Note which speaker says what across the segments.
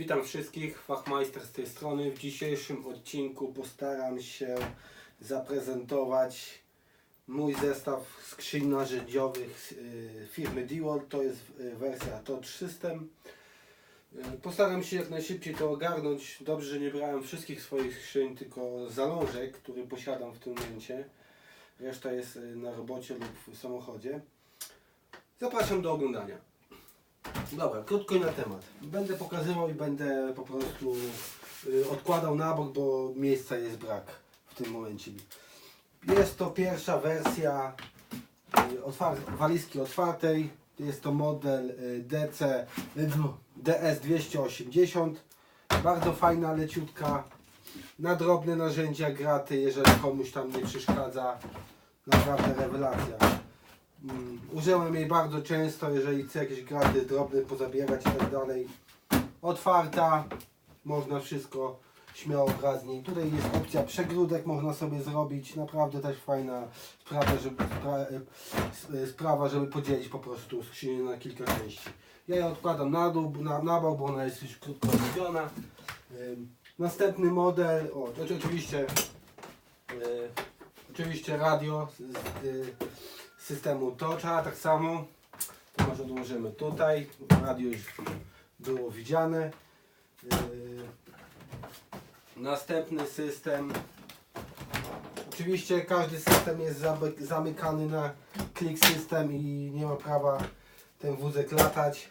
Speaker 1: Witam wszystkich, Fachmeister z tej strony. W dzisiejszym odcinku postaram się zaprezentować mój zestaw skrzyń narzędziowych y, firmy Dewalt. To jest y, wersja Touch System. Y, Postaram się jak najszybciej to ogarnąć. Dobrze, że nie brałem wszystkich swoich skrzyń, tylko zalążek, który posiadam w tym momencie. Reszta jest na robocie lub w samochodzie. Zapraszam do oglądania. Dobra, krótko i na temat. Będę pokazywał i będę po prostu y, odkładał na bok, bo miejsca jest brak w tym momencie. Jest to pierwsza wersja y, otwar walizki otwartej. Jest to model y, DC y, no, DS280. Bardzo fajna, leciutka. Na drobne narzędzia graty, jeżeli komuś tam nie przeszkadza. Naprawdę rewelacja. Mm, Użyłem jej bardzo często, jeżeli chcę jakieś graty drobne pozabierać i tak dalej. Otwarta, można wszystko śmiało brać z niej. Tutaj jest opcja przegródek, można sobie zrobić. Naprawdę też fajna sprawa, żeby, spra, e, s- sprawa, żeby podzielić po prostu skrzynię na kilka części. Ja ją odkładam na dół, na, na bok, bo ona jest już krótko robiona. Następny model, o, to oczywiście y, oczywiście radio z, z, systemu Toucha, tak samo. To może odłożymy tutaj. Radio już było widziane. Yy, następny system. Oczywiście każdy system jest zamykany na click system i nie ma prawa ten wózek latać.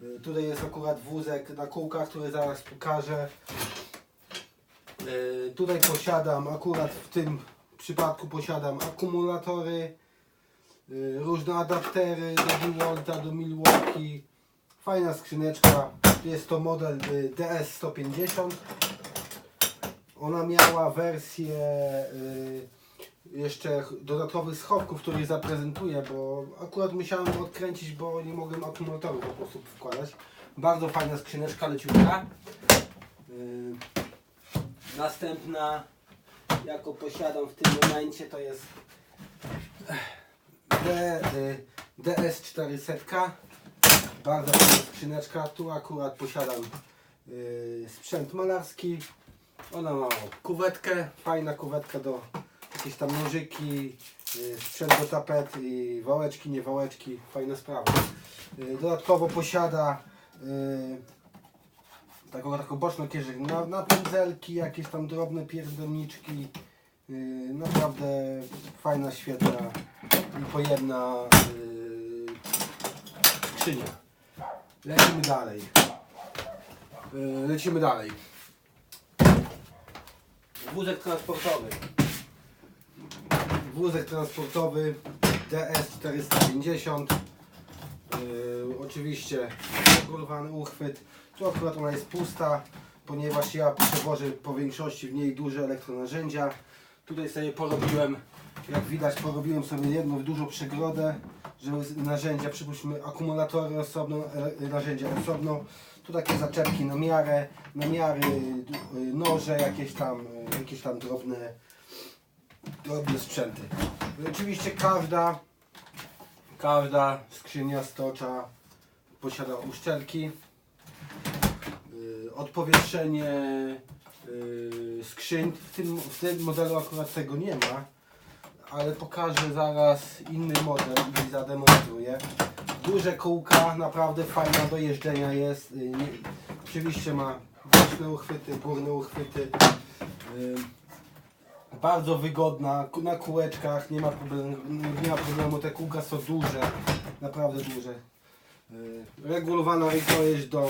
Speaker 1: Yy, tutaj jest akurat wózek na kółkach, który zaraz pokażę. Yy, tutaj posiadam, akurat w tym przypadku posiadam akumulatory, różne adaptery do DeWalta, do Milwaukee. Fajna skrzyneczka. Jest to model y, DS150. Ona miała wersję y, jeszcze ch- dodatkowych schowków, które zaprezentuję, bo akurat musiałem odkręcić, bo nie mogłem akumulatorów po prostu wkładać. Bardzo fajna skrzyneczka leciutka. Y, następna, jaką posiadam w tym momencie, to jest D, y, DS400. Bardzo fajna skrzyneczka. Tu akurat posiadam y, sprzęt malarski. Ona ma kuwetkę, fajna kuwetka do jakieś tam nożyki, y, sprzęt do tapet i wałeczki, nie wałeczki, fajna sprawa. Dodatkowo posiada taką, taką boczną kieszeń na, na pędzelki, jakieś tam drobne pierdolniczki. Y, naprawdę fajna, świetna i pojemna y, skrzynia. Lecimy dalej. Y, lecimy dalej. Wózek transportowy. Wózek transportowy DS450. Yy, oczywiście regulowany uchwyt. Tu akurat ona jest pusta, ponieważ ja przewożę po większości w niej duże elektronarzędzia. Tutaj sobie porobiłem, jak widać, porobiłem sobie jedną dużą przegrodę, żeby narzędzia, przypuśćmy akumulatory osobno, e- narzędzia osobno. Tu takie zaczepki na miarę, na miary, y, noże, jakieś tam, jakieś tam drobne, drobne sprzęty. Oczywiście każda, każda skrzynia stocza posiada uszczelki, odpowietrzenie y, skrzyń. W tym, w tym modelu akurat tego nie ma, ale pokażę zaraz inny model i zademonstruję. Duże kółka, naprawdę fajna do jeżdżenia jest. Y, nie- Oczywiście ma boczne uchwyty, górne uchwyty. Y, Bardzo wygodna, na kółeczkach, nie ma problemu, nie ma problemu, te kółka są duże, naprawdę duże. Y, Regulowana rękojeść do,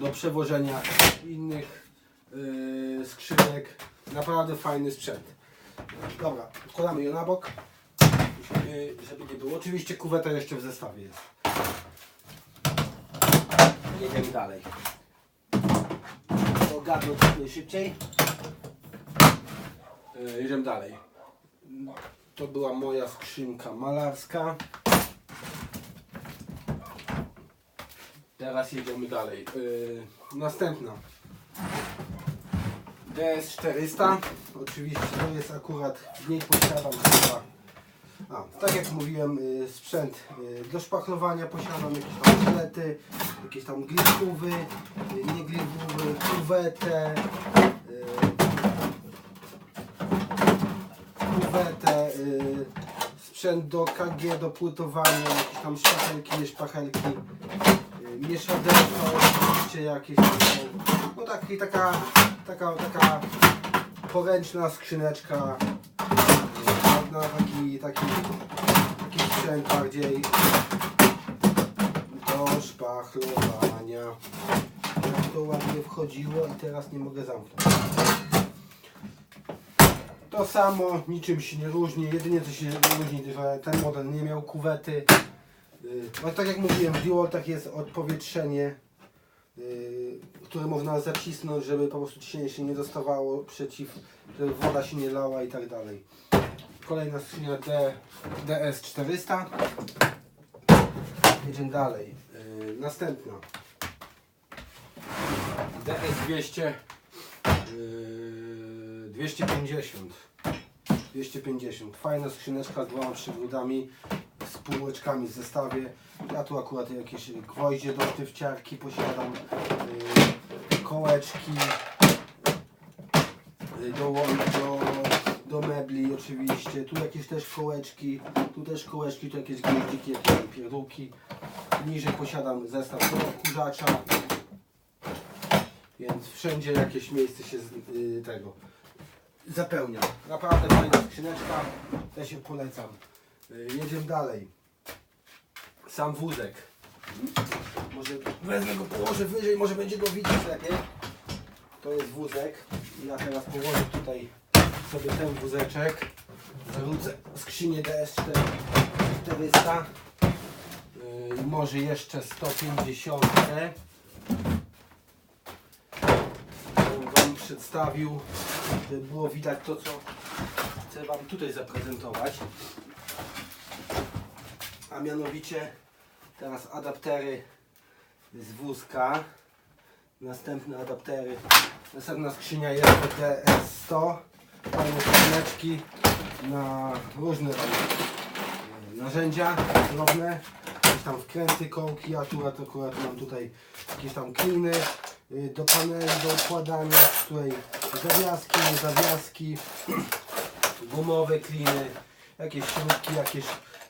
Speaker 1: do przewożenia innych y, skrzynek, naprawdę fajny sprzęt. Dobra, odkładamy je na bok, y, żeby nie było. Oczywiście kuweta jeszcze w zestawie jest. Jedziemy dalej. To jak najszybciej. E, Jedziemy dalej. To była moja skrzynka malarska. Teraz jedziemy dalej. E, Następna. DS400. Oczywiście to jest akurat, w niej posiadam chyba A, tak jak mówiłem, y, sprzęt y, do szpachlowania posiadam, jakieś tam żelety, jakieś tam gliwówy, y, nie gliwówy, kuwetę, y, kuwetę, sprzęt do KG, do płytowania, jakieś tam szpachelki, nie szpachelki, y, mieszadełko oczywiście jakieś, tam. No taki, taka, taka, taka poręczna skrzyneczka y, na taki, taki, taki sprzęt bardziej do szpachlowania. Jak to ładnie wchodziło i teraz nie mogę zamknąć. To samo, niczym się nie różni, jedynie co się różni, że ten model nie miał kuwety. Yy, No tak jak mówiłem, w Dualtach jest odpowietrzenie, yy, które można zacisnąć, żeby po prostu ciśnienie się nie dostawało przeciw, żeby woda się nie lała i tak dalej. Kolejna skrzynia D, DS400. Jedziemy dalej. Yy, następna. DS200. Yy, 250. 250. Fajna skrzyneczka z dwoma przygódami, z półeczkami w zestawie. Ja tu akurat jakieś gwoździe do sztywciarki posiadam, yy, kołeczki yy, do, do, do mebli oczywiście. Tu jakieś też kołeczki, tu też kołeczki, tu jakieś gwoździki, jakieś. Niżej posiadam zestaw do odkurzacza. Więc wszędzie jakieś miejsce się z, yy, tego zapełnia. Naprawdę fajna skrzyneczka, też się polecam. Yy, jedziemy dalej. Sam wózek. Może wezmę go, położę wyżej, może będzie go widać lepiej. To jest wózek. Ja teraz położę tutaj sobie ten wózeczek. Zawrócę skrzynię DS400. Yy, może jeszcze 150 Wam przedstawił, żeby było widać to, co chcę Wam tutaj zaprezentować. A mianowicie teraz adaptery z wózka. Następne adaptery. Następna skrzynia jest DS100. Fajne skrzyneczki na różne narzędzia drobne. Jakieś tam wkręty, kołki, akurat, akurat mam tutaj jakieś tam kliny y, do paneli, do układania, tutaj zawiaski, zawiaski, gumowe kliny, jakieś śrubki, jakieś,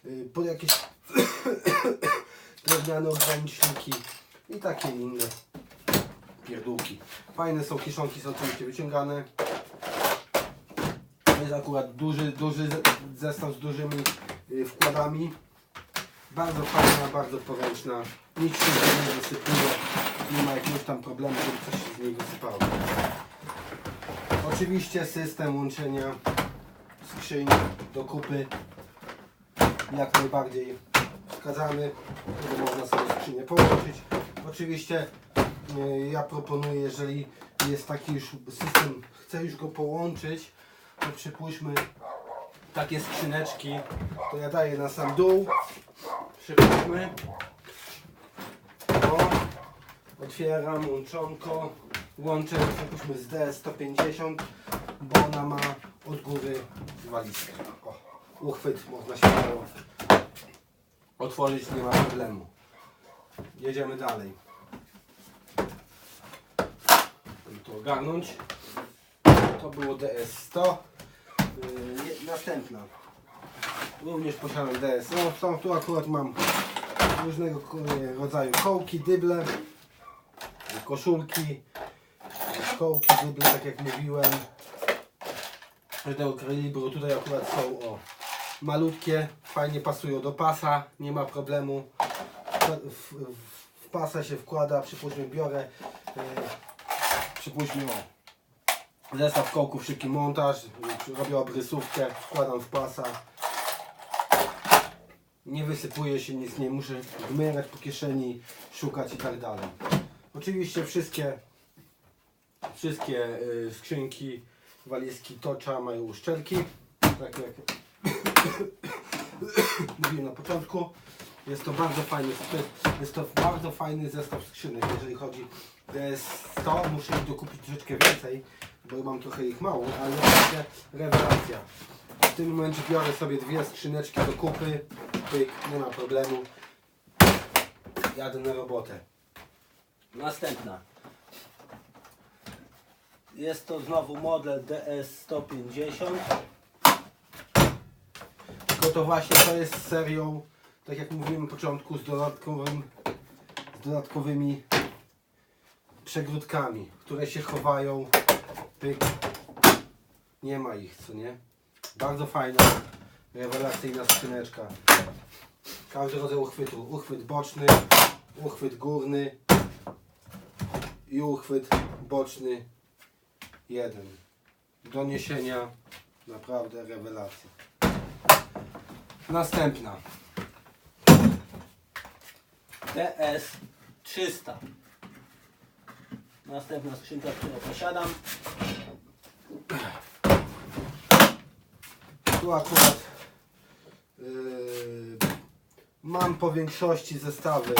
Speaker 1: y, po jakieś drewniane ograniczniki i takie inne pierdółki. Fajne są kieszonki, są oczywiście wyciągane. Jest akurat duży, duży ze- zestaw z dużymi y, wkładami. Bardzo fajna, bardzo poręczna. Nic się nie wysypuje. Nie ma jakiegoś tam problemu, żeby coś się z niej wysypało. Oczywiście system łączenia skrzyń do kupy jak najbardziej wskazany, żeby można sobie skrzynię połączyć. Oczywiście y, ja proponuję, jeżeli jest taki już system, chce już go połączyć, to przypuśćmy takie skrzyneczki, to ja daję na sam dół. Przypuśćmy. O, otwieram łączonko. Łączę przypuśćmy z D150, bo ona ma od góry walizkę. O, uchwyt można się otworzyć, nie ma problemu. Jedziemy dalej. To ogarnąć. To było DS100. Yy, je- następna. Również posiadam DS. No, są, tu akurat mam różnego ko- rodzaju kołki, dyble, koszulki, kołki, dyble, tak jak mówiłem. Tego kalibru tutaj akurat są o, malutkie, fajnie pasują do pasa, nie ma problemu. W, w, pasa się wkłada, przypuśćmy biorę, yy, przypuśćmy o, Zestaw kołków, szybki montaż, robię obrysówkę, wkładam w pasa. Nie wysypuje się nic, nie muszę gmerać po kieszeni, szukać i tak dalej. Oczywiście wszystkie wszystkie y, skrzynki, walizki tocza mają uszczelki, tak jak mówiłem na początku. Jest to bardzo fajny sprzęt, jest to bardzo fajny zestaw skrzynek, jeżeli chodzi jest 100, muszę ich dokupić troszeczkę więcej, bo mam trochę ich mało, ale naprawdę rewelacja. W tym momencie biorę sobie dwie skrzyneczki do kupy. Pyk, nie ma problemu. Jadę na robotę. Następna. Jest to znowu model DS150. Tylko to właśnie to jest serią, tak jak mówiłem na początku, z dodatkowym, z dodatkowymi przegródkami, które się chowają. Pyk. Nie ma ich, co nie? Bardzo fajna, rewelacyjna skrzyneczka. Każdy rodzaj uchwytu. Uchwyt boczny, uchwyt górny i uchwyt boczny jeden. Do niesienia naprawdę rewelacja. Następna. DS 300. Następna skrzynka, którą posiadam. Tu akurat yy, mam po większości zestawy.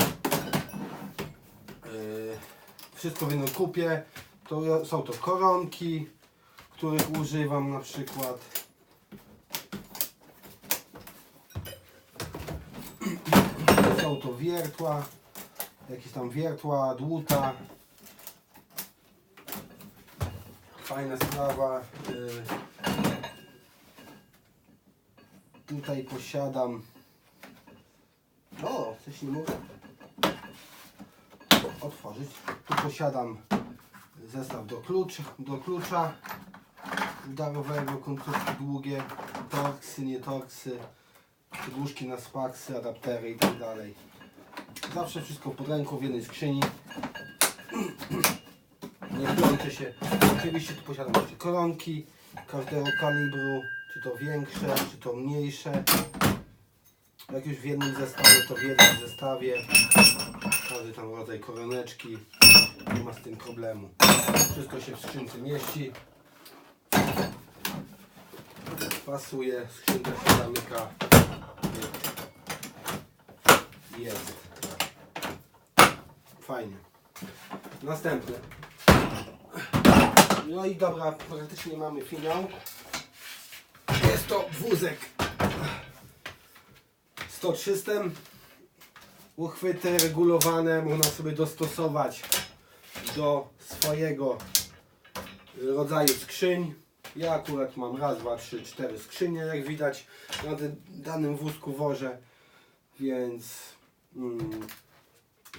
Speaker 1: Yy, wszystko w jednym kupie. To są to koronki, których używam na przykład. Wiertła, jakieś tam wiertła, dłuta. Fajna sprawa. Yy, tutaj posiadam. O, coś nie mogę otworzyć. Tu posiadam zestaw do, klucz, do klucza udarowego, końcówki długie, torksy, nie torksy, główki na spaksy, adaptery i tak dalej. Zawsze wszystko pod ręką w jednej skrzyni. Nie plączę się. Oczywiście tu posiadam jeszcze koronki każdego kalibru, czy to większe, czy to mniejsze. Jak już w jednym zestawie, to w jednym zestawie. Każdy tam rodzaj koroneczki. Nie ma z tym problemu. Wszystko się w skrzynce mieści. Pasuje, skrzynka się zamyka. Jest. Fajnie. Następne. No i dobra, praktycznie mamy finał. Jest to wózek 100-300. Uchwyty regulowane można sobie dostosować do swojego rodzaju skrzyń. Ja akurat mam raz, dwa, trzy, cztery skrzynie, jak widać na danym wózku wożę, więc mm,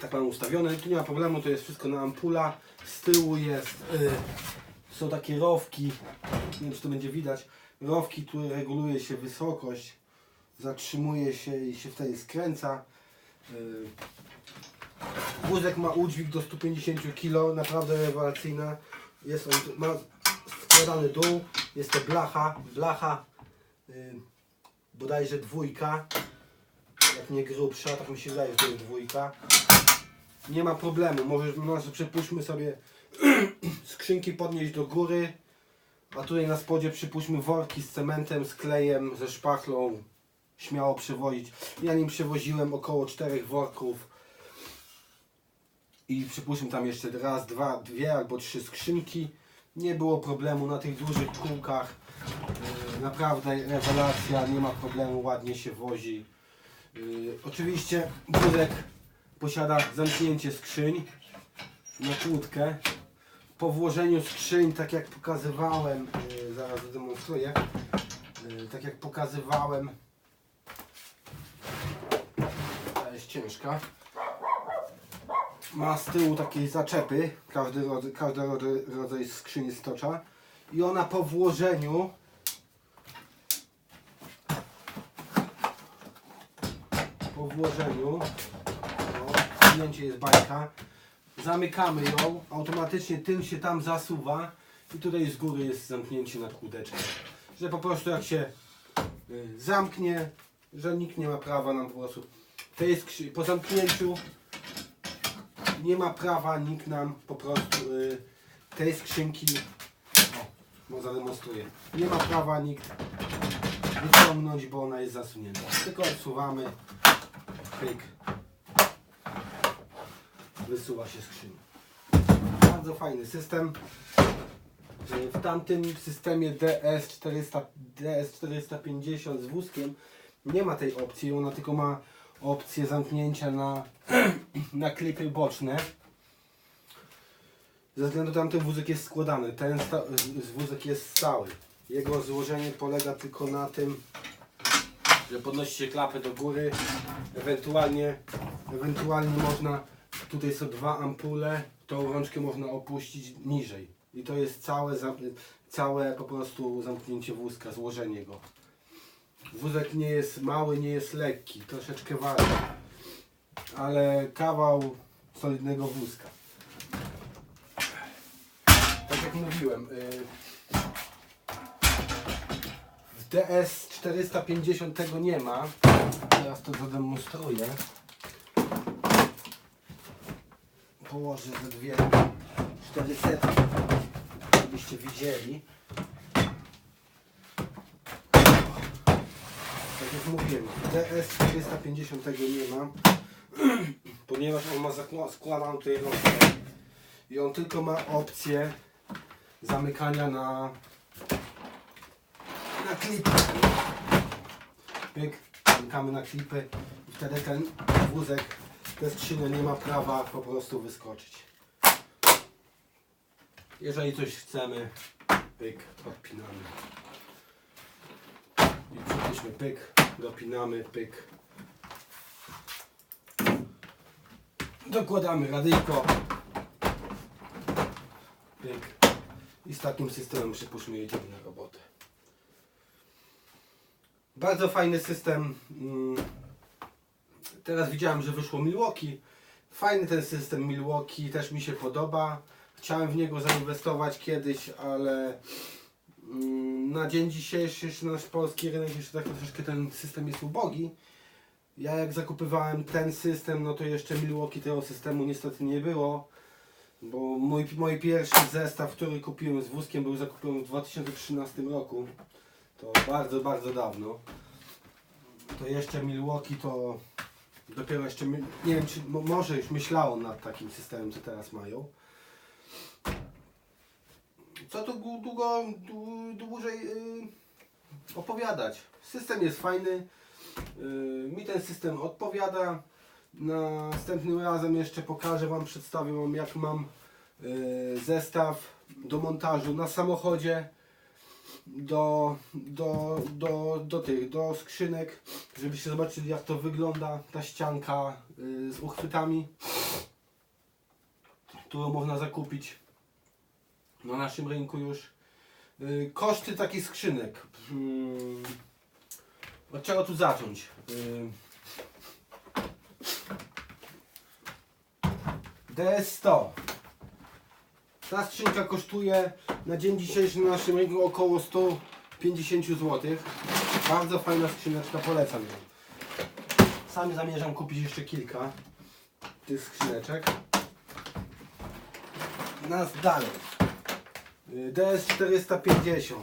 Speaker 1: tak mam ustawione. Tu nie ma problemu, to jest wszystko na ampula. Z tyłu jest, y, są takie rowki, nie wiem czy to będzie widać, rowki, które reguluje się wysokość, zatrzymuje się i się wtedy skręca. Y, Wózek ma udźwig do 150 kg, naprawdę rewelacyjna. Jest on, ma składany dół, jest to blacha, blacha y, bodajże dwójka, jak nie grubsza, tak mi się wydaje, że jest dwójka. Nie ma problemu, może, może przypuśćmy sobie skrzynki podnieść do góry, a tutaj na spodzie przypuśćmy worki z cementem, z klejem, ze szpachlą, śmiało przewozić. Ja nim przewoziłem około czterech worków i przypuśćmy tam jeszcze raz, dwa, dwie albo trzy skrzynki. Nie było problemu na tych dużych kółkach. Yy, Naprawdę rewelacja, nie ma problemu, ładnie się wozi. Yy, Oczywiście wózek posiada zamknięcie skrzyń na kłódkę. Po włożeniu skrzyń, tak jak pokazywałem, yy, zaraz zademonstruję, yy, tak jak pokazywałem, ta jest ciężka. Ma z tyłu takie zaczepy, każdy rodzaj, każdy rodzaj skrzyni stocza. I ona po włożeniu po włożeniu o, wciągnięcie jest bajka zamykamy ją, automatycznie tył się tam zasuwa i tutaj z góry jest zamknięcie na kłódeczkę. Że po prostu jak się y, zamknie, że nikt nie ma prawa nam po prostu to jest po zamknięciu nie ma prawa nikt nam po prostu y, tej skrzynki o, no zademonstruję. Nie ma prawa nikt wyciągnąć, bo ona jest zasunięta. Tylko odsuwamy. Pyk. Wysuwa się skrzynia. Bardzo fajny system. Y, W tamtym systemie DS400, DS450 z wózkiem nie ma tej opcji, ona tylko ma opcję zamknięcia na, na klipy boczne. Ze względu na tamten wózek jest składany, ten wózek jest stały. Jego złożenie polega tylko na tym, że podnosi się klapę do góry, ewentualnie, ewentualnie można, tutaj są dwa ampule, tą rączkę można opuścić niżej. I to jest całe, całe po prostu zamknięcie wózka, złożenie go. Wózek nie jest mały, nie jest lekki, troszeczkę waży, ale kawał solidnego wózka. Tak jak mówiłem, y, w DS 450 tego nie ma. Teraz to zademonstruję. Położę ze dwie 400, żebyście widzieli. Tak jak mówiłem, DS 450 tego nie ma, ponieważ on ma składaną tutaj rączkę i on tylko ma opcję zamykania na na klipy. Pyk, zamykamy na klipy i wtedy ten wózek, ta skrzynia nie ma prawa po prostu wyskoczyć. Jeżeli coś chcemy, pyk, odpinamy. I przypuśćmy pyk, dopinamy, pyk. Dokładamy radyjko. Pyk. I z takim systemem przypuśćmy jedziemy na robotę. Bardzo fajny system. Mm, Teraz widziałem, że wyszło Milwaukee. Fajny ten system Milwaukee, też mi się podoba. Chciałem w niego zainwestować kiedyś, ale mm, na dzień dzisiejszy nasz polski rynek jeszcze tak troszeczkę ten system jest ubogi. Ja jak zakupywałem ten system, no to jeszcze Milwaukee tego systemu niestety nie było. Bo mój, mój pierwszy zestaw, który kupiłem z wózkiem był zakupiony w 2013 roku. To bardzo, bardzo dawno. To jeszcze Milwaukee to dopiero jeszcze, nie wiem czy mo- może już myślało nad takim systemem, co teraz mają. Co tu dłu- długo, dłu- dłużej yy, opowiadać. System jest fajny. Yy, mi ten system odpowiada. Następnym razem jeszcze pokażę Wam, przedstawię Wam jak mam yy, zestaw do montażu na samochodzie do, do, do, do tych, do skrzynek, żebyście zobaczyli jak to wygląda ta ścianka y, z uchwytami, którą można zakupić na naszym rynku już. Y, koszty takich skrzynek. Mm, od czego tu zacząć? Y, DS100. Ta skrzynka kosztuje na dzień dzisiejszy na naszym rynku około 150 zł. Bardzo fajna skrzyneczka, polecam ją. Sam zamierzam kupić jeszcze kilka tych skrzyneczek. Nas dalej. Y, DS450.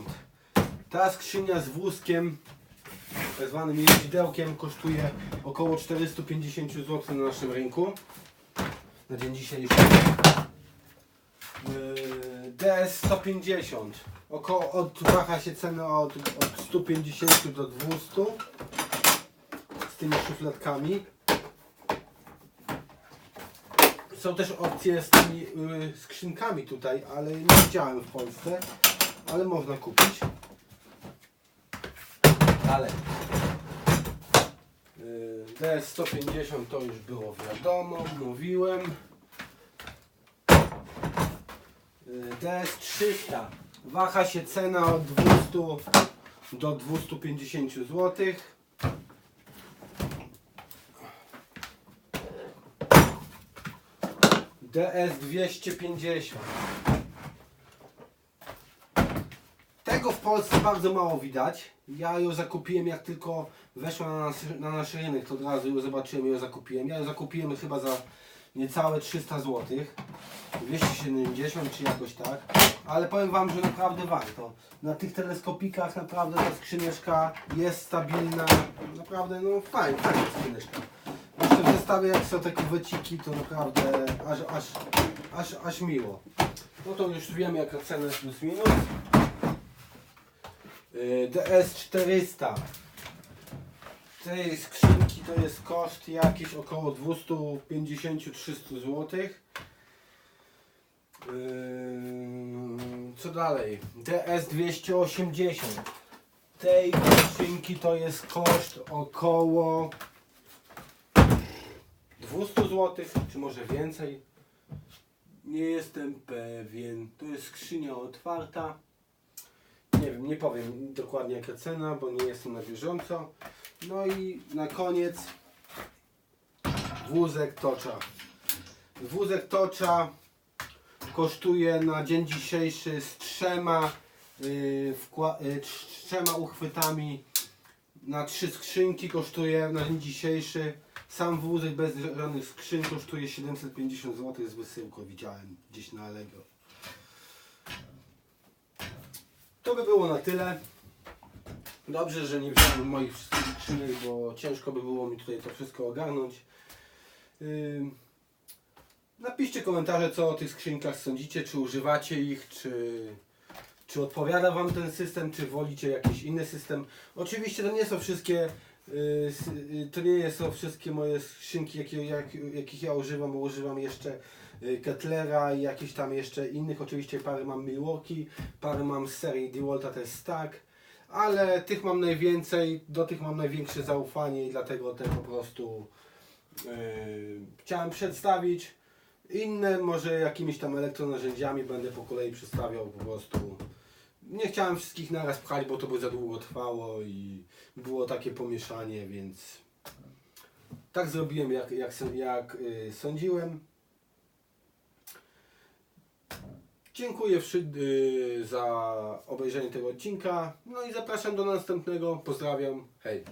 Speaker 1: Ta skrzynia z wózkiem, tak zwanym jeździdełkiem, kosztuje około 450 zł na naszym rynku. Na dzień dzisiejszy. DS 150 około od waha się cena od, od 150 do 200 z tymi szufladkami. Są też opcje z tymi yy, skrzynkami tutaj ale nie widziałem w Polsce ale można kupić. Dalej. Yy, DS 150 to już było wiadomo mówiłem DS300 waha się cena od 200 do 250 zł DS250 tego w Polsce bardzo mało widać. Ja ją zakupiłem jak tylko weszła na nasz, na nasz rynek to od razu ją zobaczyłem i ją zakupiłem. Ja ją zakupiłem chyba za niecałe 300 zł 270 czy jakoś tak, ale powiem Wam, że naprawdę warto. Na tych teleskopikach naprawdę ta skrzyneczka jest stabilna, naprawdę no fajna, fajna skrzyneczka. Jeszcze w zestawie jak są takie wyciki, to naprawdę aż, aż, aż, aż miło. No to już wiemy jaka cena jest plus minus. Yy, DS400. Tej skrzynki to jest koszt jakiś około 250-300 zł. Yy, co dalej? DS280. Tej skrzynki to jest koszt około 200 zł, czy może więcej. Nie jestem pewien. To jest skrzynia otwarta. Nie wiem, nie powiem dokładnie jaka cena, bo nie jestem na bieżąco. No i na koniec wózek tocza. Wózek tocza kosztuje na dzień dzisiejszy z trzema, yy, yy, trz- trzema uchwytami na trzy skrzynki kosztuje na dzień dzisiejszy sam wózek bez żadnych skrzyn kosztuje 750 zł z wysyłką widziałem gdzieś na Allegro. To by było na tyle. Dobrze, że nie wziąłem moich wszystkich skrzynek, bo ciężko by było mi tutaj to wszystko ogarnąć. Napiszcie komentarze, co o tych skrzynkach sądzicie, czy używacie ich, czy, czy odpowiada Wam ten system, czy wolicie jakiś inny system. Oczywiście to nie są wszystkie, y, y, to nie są wszystkie moje skrzynki, jakie, jak, jakich ja używam, bo używam jeszcze y, Kettlera i jakichś tam jeszcze innych. Oczywiście parę mam Milwaukee, parę mam z serii DeWalta, to jest Stack, ale tych mam najwięcej, do tych mam największe zaufanie i dlatego te po prostu y, chciałem przedstawić. Inne może jakimiś tam elektronarzędziami będę po kolei przedstawiał po prostu. Nie chciałem wszystkich naraz pchać, bo to by za długo trwało i było takie pomieszanie, więc tak zrobiłem jak, jak, jak y, sądziłem. Dziękuję y, za obejrzenie tego odcinka. No i zapraszam do następnego. Pozdrawiam. Hej.